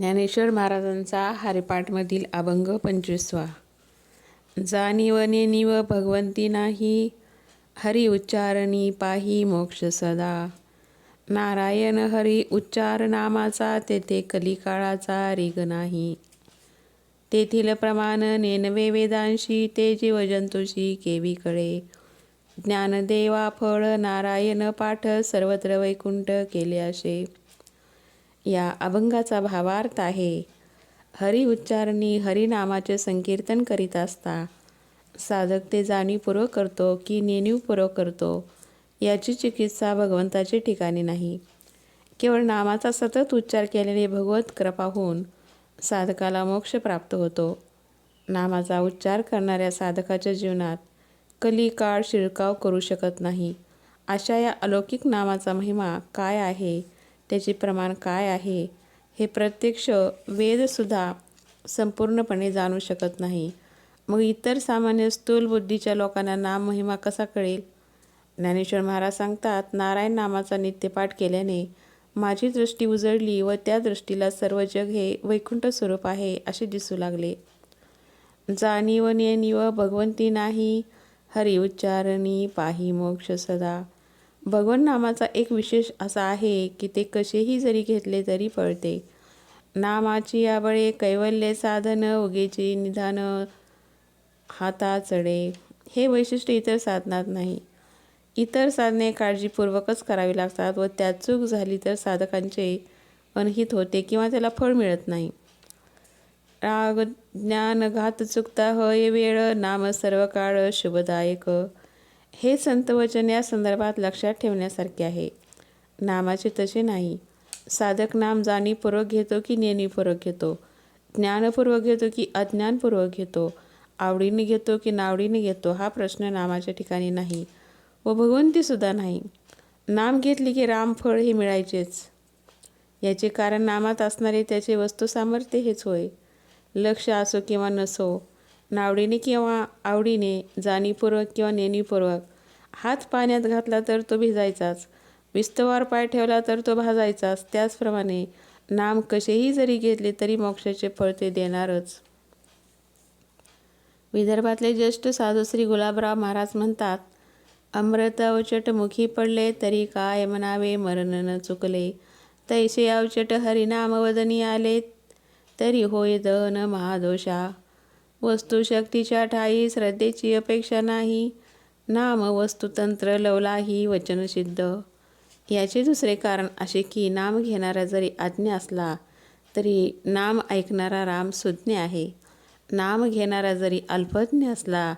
ज्ञानेश्वर महाराजांचा हरिपाठमधील अभंग पंचवीसवा. जाणीव नेनीव भगवंती नाही हरी उच्चारणी पाही मोक्ष सदा. नारायण हरी उच्चार नामाचा तेथे कलिकाळाचा रिग नाही. तेथील प्रमाण नेनवे वेदांशी ते जीवजंतुशी केवी कळे ज्ञानदेवा फळ नारायण पाठ सर्वत्र वैकुंठ केले असे. या अभंगाचा भावार्थ आहे. हरि उच्चारणी हरिनामाचे संकीर्तन करीत असता साधक ते जाणीवपूर्वक करतो की नेणीवपूर्वक करतो याची चिकित्सा भगवंताची ठिकाणी नाही. केवळ नामाचा सतत उच्चार केल्याने भगवत कृपा होऊन साधकाला मोक्ष प्राप्त होतो. नामाचा उच्चार करणाऱ्या साधकाच्या जीवनात कली काळ शिरकाव करू शकत नाही. अशा या अलौकिक नामाचा महिमा काय आहे? त्याचे प्रमाण काय आहे हे प्रत्यक्ष वेदसुद्धा संपूर्णपणे जाणू शकत नाही. मग इतर सामान्य स्थूल बुद्धीच्या लोकांना नाम महिमा कसा कळेल? ज्ञानेश्वर महाराज सांगतात नारायण नामाचा नित्यपाठ केल्याने माझी दृष्टी उजळली व त्या दृष्टीला सर्व जग हे वैकुंठ स्वरूप आहे असे दिसू लागले. जाणीव नियनिव भगवंती नाही हरि उच्चारणी पाही मोक्ष सदा. भगवन नामाचा एक विशेष असा आहे की ते कसेही जरी घेतले तरी फळते. नामाची याबळे कैवल्य साधन उगेची निधान हाता चढे हे वैशिष्ट्य इतर साधनात नाही. इतर साधने काळजीपूर्वकच करावी लागतात व त्यात चूक झाली तर साधकांचे अनहित होते किंवा त्याला फळ मिळत नाही. राग ज्ञान घात चुकता हय वेळ नाम सर्व काळ शुभदायक हे संतवचन या संदर्भात लक्षात ठेवण्यासारखे आहे. नामाचे तसे नाही. साधक नाम जाणीपूर्वक घेतो की नेणीपूर्वक घेतो? ज्ञानपूर्वक घेतो की अज्ञानपूर्वक घेतो? आवडीने घेतो की नावडीने घेतो? हा प्रश्न नामाच्या ठिकाणी नाही व भगवंतीसुद्धा नाही. नाम घेतली की रामफळ हे मिळायचेच. याचे कारण नामात असणारे त्याचे वस्तू सामर्थ्य हेच होय. लक्ष असो किंवा नसो नावडीने किंवा आवडीने जाणीवपूर्वक किंवा नेणीपूर्वक हात पाण्यात घातला तर तो भिजायचाच. विस्तवार पाय ठेवला तर तो भाजायचाच. त्याचप्रमाणे नाम कसेही जरी घेतले तरी मोक्षाचे फळ ते देणारच. विदर्भातले ज्येष्ठ साधू श्री गुलाबराव महाराज म्हणतात अमृत अवचट मुखी पडले तरी काय म्हणावे मरण न चुकले. तैसे अवचट हरिनामवदनी आले तरी होय दहन महादोषा. वस्तुशक्तीच्या ठाई श्रद्धेची अपेक्षा नाही. नाम वस्तुतंत्र लवलाही वचनसिद्ध. याचे दुसरे कारण असे की नाम घेणारा जरी आज्ञा असला तरी नाम ऐकणारा राम सुज्ञ आहे. नाम घेणारा जरी अल्पज्ञ असला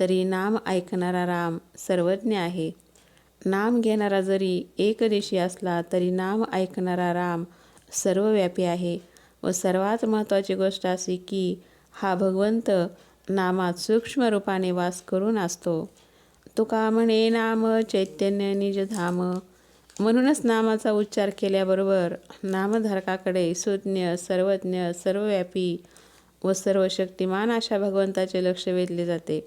तरी नाम ऐकणारा राम सर्वज्ञ आहे. नाम घेणारा जरी एकदेशी असला तरी नाम ऐकणारा राम सर्वव्यापी आहे. व सर्वात महत्त्वाची गोष्ट अशी की हा भगवंत नामात सूक्ष्म रूपाने वास करून असतो. तुका म्हणे नाम चैतन्य निजधाम म्हणूनच नामाचा उच्चार केल्याबरोबर नामधारकाकडे सुज्ञ सर्वज्ञ सर्वव्यापी व सर्व शक्तिमान अशा भगवंताचे लक्ष वेधले जाते.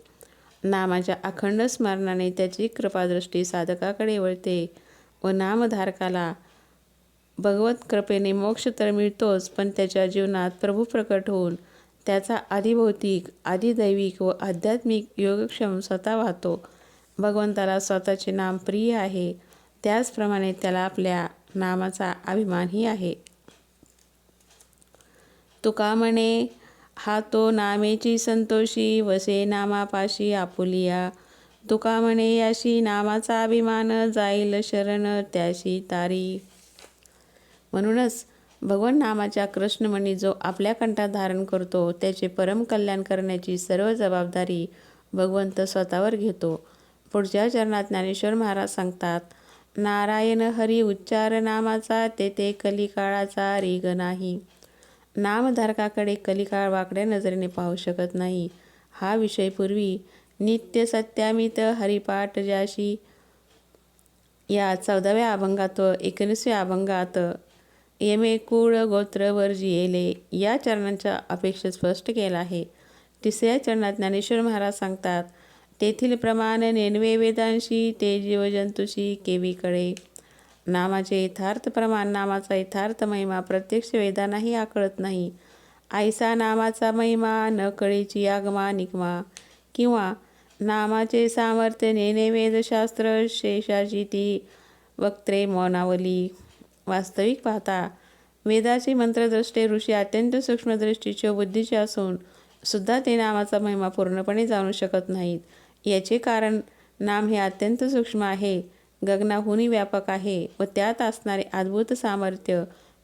नामाच्या अखंड स्मरणाने त्याची कृपादृष्टी साधकाकडे वळते व नामधारकाला भगवत कृपेने मोक्ष तर मिळतोच पण त्याच्या जीवनात प्रभू प्रकट होऊन त्याचा आदिभौतिक आदिदैविक व आध्यात्मिक योगक्षम स्वतः वाहतो. भगवंताला स्वतःचे नाम प्रिय आहे. त्याचप्रमाणे त्याला आपल्या नामाचा अभिमानही आहे. तुका म्हणे हा तो नामेची संतोषी वसे नामापाशी आपुलिया. तुका म्हणे याशी नामाचा अभिमान जाईल शरण त्याशी तारी. म्हणूनच भगवान नामाच्या कृष्णमणी जो आपल्या कंठात धारण करतो त्याचे परम कल्याण करण्याची सर्व जबाबदारी भगवंत स्वतःवर घेतो. पुढच्या चरणात ज्ञानेश्वर महाराज सांगतात नारायण हरी उच्चार नामाचा तेथे कलिकाळाचा रिग नाही. नामधारकाकडे कलिकाळ वाकड्या नजरेने पाहू शकत नाही. हा विषय पूर्वी नित्य सत्यामित हरिपाठ ज्याशी या चौदाव्या अभंगात व एकोणीसव्या अभंगात येमे कुळ गोत्र वर्जियेले या चरणांच्या अपेक्षा स्पष्ट केला आहे. तिसऱ्या चरणात ज्ञानेश्वर महाराज सांगतात तेथील प्रमाण नेनवे वेदांशी ते जीवजंतूशी केवी कळे नामाचे यथार्थ प्रमाण नामाचा यथार्थ महिमा प्रत्यक्ष वेदांनाही आकळत नाही. आयसा नामाचा महिमा न कळेची आगमा निगमा. किंवा नामाचे सामर्थ्य नेने वेदशास्त्र शेषाची ती वक्त्रे मौनावली. वास्तविक पाहता वेदाची मंत्रदृष्टे ऋषी अत्यंत सूक्ष्मदृष्टीचे बुद्धीचे असून सुद्धा ते नामाचा महिमा पूर्णपणे जाणू शकत नाहीत. याचे कारण नाम हे अत्यंत सूक्ष्म आहे गगनाहुनी व्यापक आहे व त्यात असणारे अद्भुत सामर्थ्य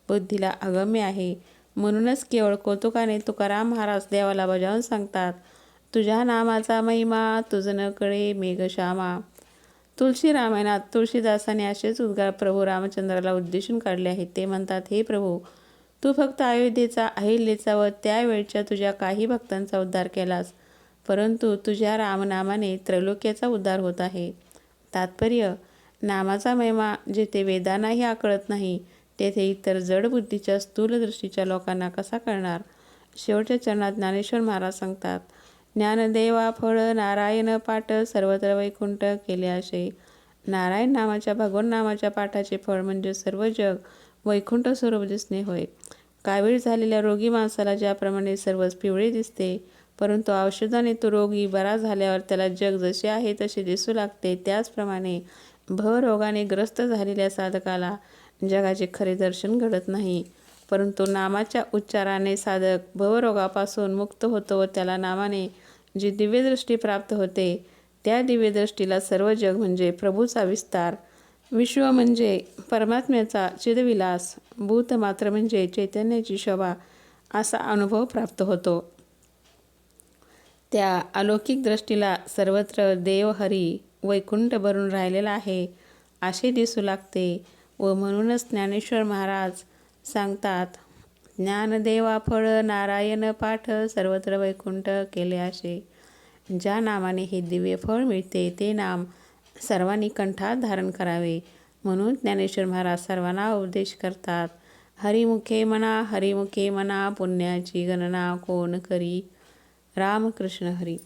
बुद्धीला अगम्य आहे. म्हणूनच केवळ कौतुकाने तुकाराम महाराज देवाला बजावून सांगतात तुझ्या नामाचा महिमा तुझ न कळे मेघश्यामा तुळशी रामायणात तुळशीदासाने असेच उद्गार प्रभू रामचंद्राला उद्देशून काढले आहेत. ते म्हणतात हे प्रभू तू फक्त अयोध्येचा अहिल्याचा व त्यावेळच्या तुझ्या काही भक्तांचा उद्धार केलास परंतु तुझ्या रामनामाने त्रैलोक्याचा उद्धार होत आहे. तात्पर्य नामाचा महिमा जेथे वेदांनाही आकळत नाही तेथे इतर जड बुद्धीच्या लोकांना कसा कळणार? शेवटच्या चरणात ज्ञानेश्वर महाराज सांगतात ज्ञानदेवा फळ नारायण पाठ सर्वत्र वैकुंठ केले असे. नारायण नामाच्या भगवान नामाच्या पाठाचे फळ म्हणजे सर्व जग वैकुंठ स्वरूप दिसणे होय. कावीळ झालेल्या रोगी माणसाला ज्याप्रमाणे सर्वच पिवळे दिसते परंतु औषधाने तो रोगी बरा झाल्यावर त्याला जग जसे आहे तसे दिसू लागते. त्याचप्रमाणे भवरोगाने ग्रस्त झालेल्या साधकाला जगाचे खरे दर्शन घडत नाही. परंतु नामाच्या उच्चाराने साधक भवरोगापासून मुक्त होतो व त्याला नामाने जी दिव्यदृष्टी प्राप्त होते त्या दिव्यदृष्टीला सर्व जग म्हणजे प्रभूचा विस्तार. विश्व म्हणजे परमात्म्याचा चिदविलास भूत मात्र म्हणजे चैतन्याची शोभा असा अनुभव प्राप्त होतो. त्या अलौकिक दृष्टीला सर्वत्र देव हरी वैकुंठ भरून राहिलेला आहे असे दिसू लागते व म्हणूनच ज्ञानेश्वर महाराज सांगतात ज्ञानदेवा फळ नारायण पाठ सर्वत्र वैकुंठ केले असे. ज्या नामाने हे दिव्य फळ मिळते ते नाम सर्वांनी कंठात धारण करावे. म्हणून ज्ञानेश्वर महाराज सर्वांना उपदेश करतात हरिमुखे म्हणा हरिमुखे म्हणा पुण्याची गणना कोण करी? रामकृष्ण हरी.